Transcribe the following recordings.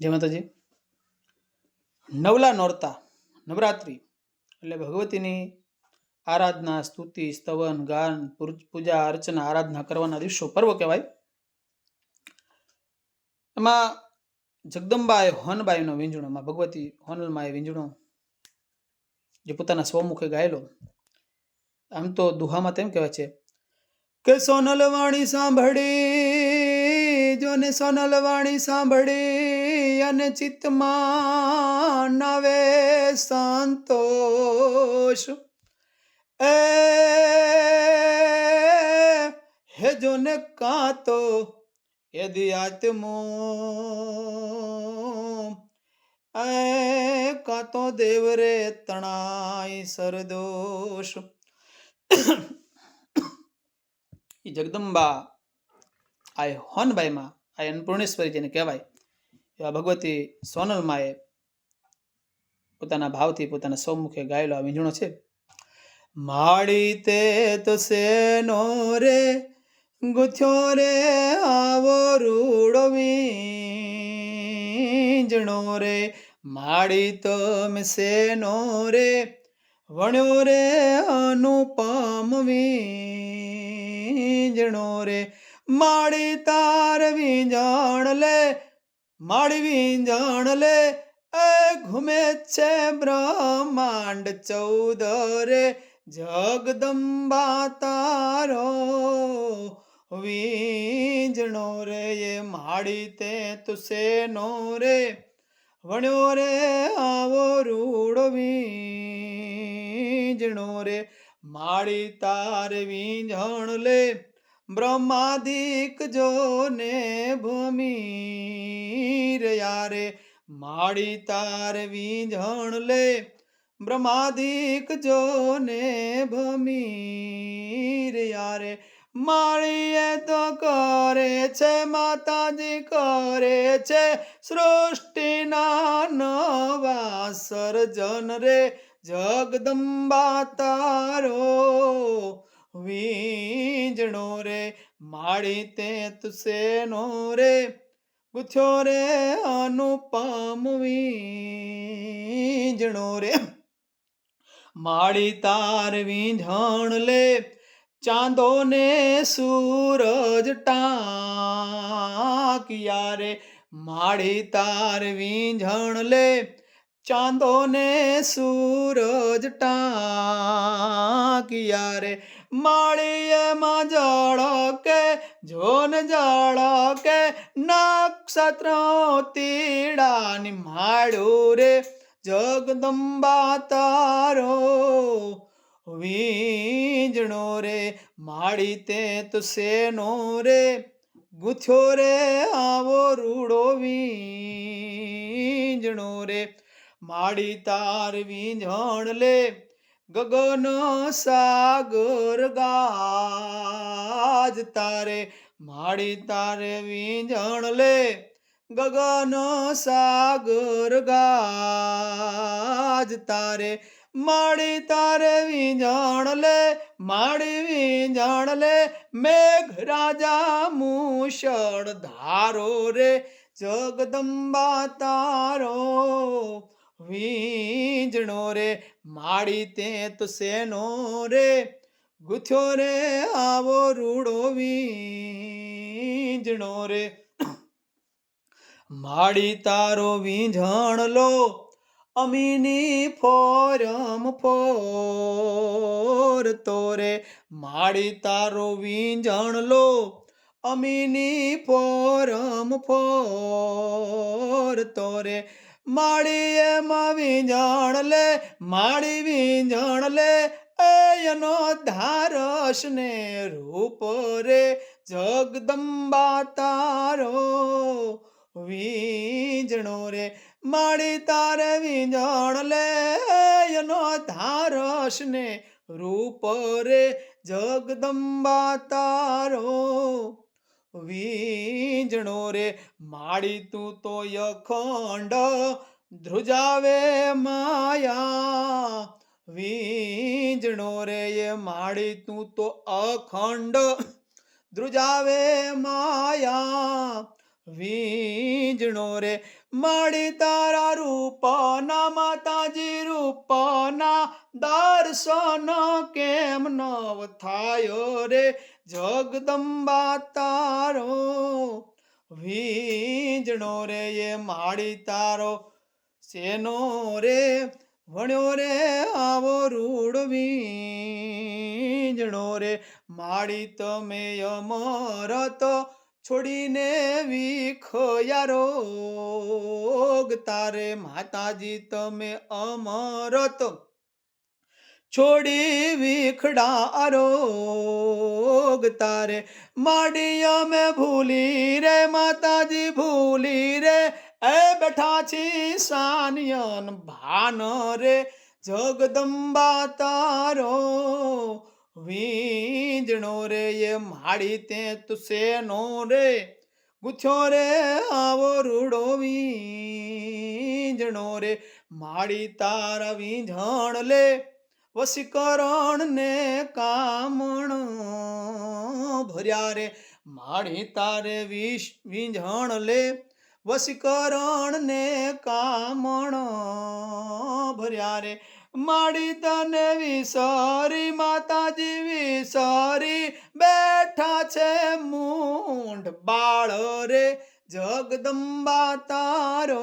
જય માતાજી. નવલા નોરતા, નવરાત્રિ એટલે ભગવતીની આરાધના, સ્તુતિ, સ્તવન, ગાન, પૂજા અર્ચના, આરાધના કરવાના દિવસો, પર્વ કહેવાય. એમાં જગદંબાએ હોનબાઈનો વીંજણોમાં ભગવતી હોનલમાએ વીંજણો, જે પોતાના સ્વમુખે ગાયેલો. આમ તો દુહામાં તેમ કહેવાય છે કે સોનલ વાણી સાંભળી, જોને સોનલ વાણી સાંભળી. અને ચિત્તમાં નવે સંતોષ. એ હે જોને કાતો યદિ આત્મો. એ કાતો દેવરે તણાઈ સરદોષ. એ જગદંબા, આ હોનબાઈમાં, આ અન્નપૂર્ણેશ્વરી જેને કહેવાય. એવા ભગવતી સોનલમાએ પોતાના ભાવથી પોતાના સૌમુખે ગાયેલો આ વીંઝણો છે. માડી તે તો સેનો રે, ગુથ્યો રે આવો રૂડો વીંઝણો રે. માડી તો સેનો રે, વણ્યો રે અનુપમ વીંઝણો રે. માડી તાર વીંજણ લે માડી વીંજણ લે, એ ઘુમે છે બ્રહ્માંડ ચૌદ રે જગદંબા તારો વીંજણો રે, એ માળી તે તુસે નો રે. વણ્યો રે આવો રૂડો વીંજણો રે, માળી તાર વીંઝણ લે. બ્રહ્માદિક જોને ભૂમિ યારે માડી તાર વીંઝણ લે. બ્રહ્માદિક જોને ભૂમિ યારે માળીએ તો કરે છે, માતાજી કરે છે. સૃષ્ટિના નવા સર્જન રે, જગદંબા તારો વીંજણો રે, માળી તે તુસે નો રે. ગુથ્યો રે અનુપમ વીંજણો રે. માળી તાર વીંઝણ લે ચાંદો ને સૂરજ ટાંકિયા રે. માળી તાર વીંઝણ લે ચાંદો ને સૂરજ ટાંકિયા રે માળીએમાં જળ કે જોન જળ કે નક્ષત્રો તીડાની માળું રે, જગદંબા તારો વીજણો રે, માળી તે તુસે નો રે, ગુથ્યો રે આવો રૂડો વીજણો રે માડી તાર વીંઝણ લે ગગન સાગર ગાજ તારે, માળી તારે વીંજણ લે. ગગન સાગર ગાજ તારે, માળી તારે વીંજણ લે, માળી વીંજણ લે. મેઘ રાજા મૂષળ ધારો રે, જગદંબા તારો વીંજણો રે, માડી તે તુસે નો રે? ગુથ્યો રે આવો રૂડો વીંજણો રે. માડી તારો વીંઝણ લો, અમીની ફોરમ ફોર તોરે માડી તારો વીંઝણ લો, અમીની ફોરમ ફોર તોરે માળી એમાં વીંઝણ લે માળી વીંઝણ લે એનો ધારસ ને રૂપ રે, જગદંબા તારો વીંજણો રે. માળી તારે વીંઝણ લે એનો ધારસ ને રૂપ રે, જગદંબા તારો વીંજણો રે માડી તું તો યખંડ ધ્રુજાવે માયા. વીંજણો રે, એ માડી તું તો અખંડ ધ્રુજાવે માયા. વીંજણો રે માડી તારા રૂપના, માતાજી રૂપના, દર્શન કેમ નવ થાયો રે? જગદંબા તારો વીજણો રે, એ માડી તારો શેનો રે? વણ્યો રે આવો રૂડ વીજણો રે માડી તમે અમરત છોડીને વિખયા રોગ તારે માતાજી તમે અમરત. છોડી વિખડા આરોગ તારે માડી અમે ભૂલી રે, માતાજી ભૂલી રે. એ બેઠા છી સાનિયન ભાન રે, જગદંબા તારો વીંજણો રે, એ માડી તે તુસે નો રે. ગુથ્યો રે, આવો રૂડો વીંજણો રે. માડી તારા વીંઝણ લે વસીકરણ ને કામણ ભર્યા રે. માડી તારે વિષ વીંઝણ લે વસીકરણ ને કામણ ભર્યા રે. માડી તને વિસારી, માતાજી વિસારી, બેઠા છે મૂંઢ બાળ રે, જગદંબા તારો.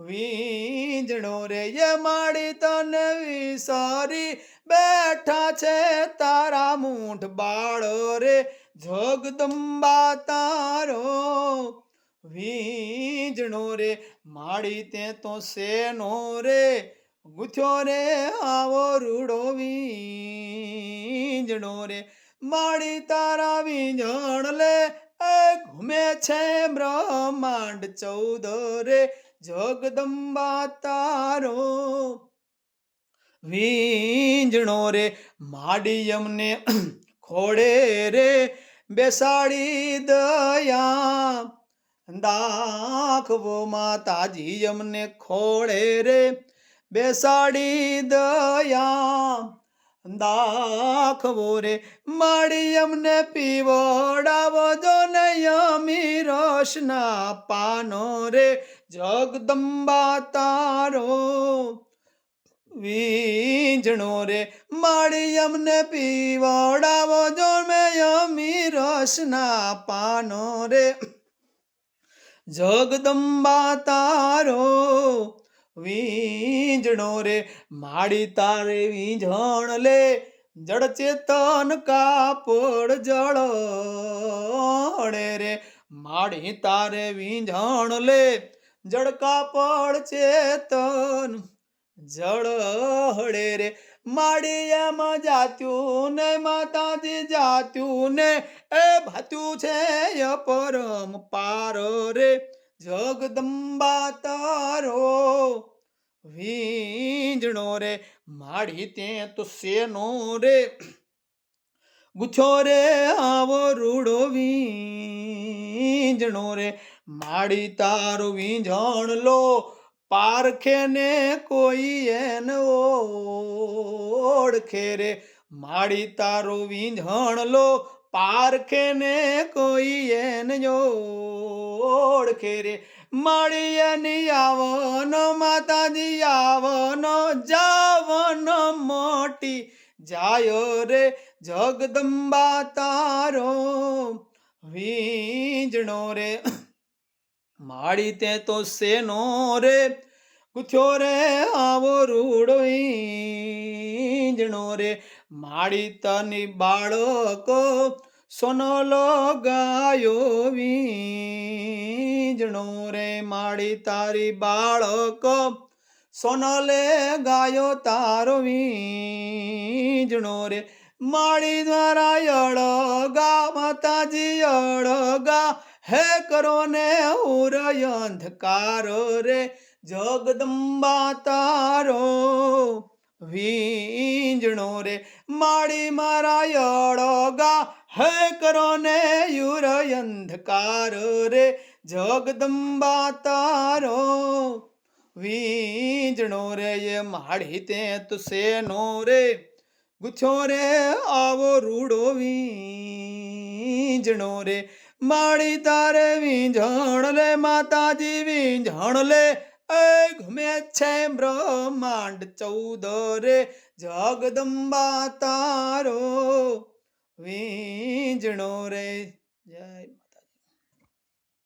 વીંજણો રે, એ માડી તને વિસારી, બેઠા છે તારા મૂઠ બાળ રે, જગદંબા તારો. વીજણો રે, માડી તે તો શેનો રે ગુથ્યો રે આવો રૂડો વીંજણો રે. માડી તારા વીંજણ લે, એ ઘૂમે છે બ્રહ્માંડ ચૌદ રે. જગદંબા તારો વીંજણો રે. માડી અમને ખોડે રે, બેસાડી દયા. દાખવો માતાજી અમને ખોડે રે. બેસાડી દયા, દાખવો રે. માડી અમને પીવડાવો જો ને યમી રસના પાનો રે. જગદંબા તારો વીંજણો રે. માડી અમને પીવડાવો જો મેં અમી રસના પાનો રે. જગદંબા તારો વીંજણો રે, માડી તારે વીંઝણ લે. જળ ચેતન કાપડ જળ રે, માડી તારે વીંઝણ લે. જળ કાપડ ચેતન જળ હળે રે, માડી એમ જાત્યું ને માતાજી જાત્યું ને એ ભાત્યું છે અપરમ પાર રે. જગદંબા તારો વીંજણો રે, માડી તે તો શેનો રે? ગુછો રે આવો રૂડો વીંજણો રે, માડી તારો વીંઝણ લો, પારખે ને કોઈ એન ઓળખે રે. માડી તારો વીંઝણ લો પારખે ને કોઈ એન જોડખે રે. માડી એની આવનો, માતાજી આવનો, જાવનો મોટી. જાયો રે જગદંબા તારો વીંજણો રે. માળી તે તો શેનો રે? ગુથ્યો રે આવો રૂડો ઈંજણો રે. માડી તની બાળકો સોનલો ગાયો વીજણો રે માડી તારી બાળકો સોનલે ગાયો તારો વીજણો રે. માળી દ્વારા અળગા, માતાજી અળગા, હે કરો ને ઉરય અંધકારો રે. જગદંબા તારો વીંજણો રે માળી મારા અળગા હે કરો ને યુર અંધકાર રે, જગદંબા તારો. વીંજણો રે, એ માળી તે તુસે નો રે ગુથ્યો રે, આવો રૂડો વીંજણો રે. માળી તારે વીંઝણ લે, માતાજી વીંઝણ લે ગમે છે બ્રહ્માંડ ચૌદ રે જગદંબા તારો વીજણો રે.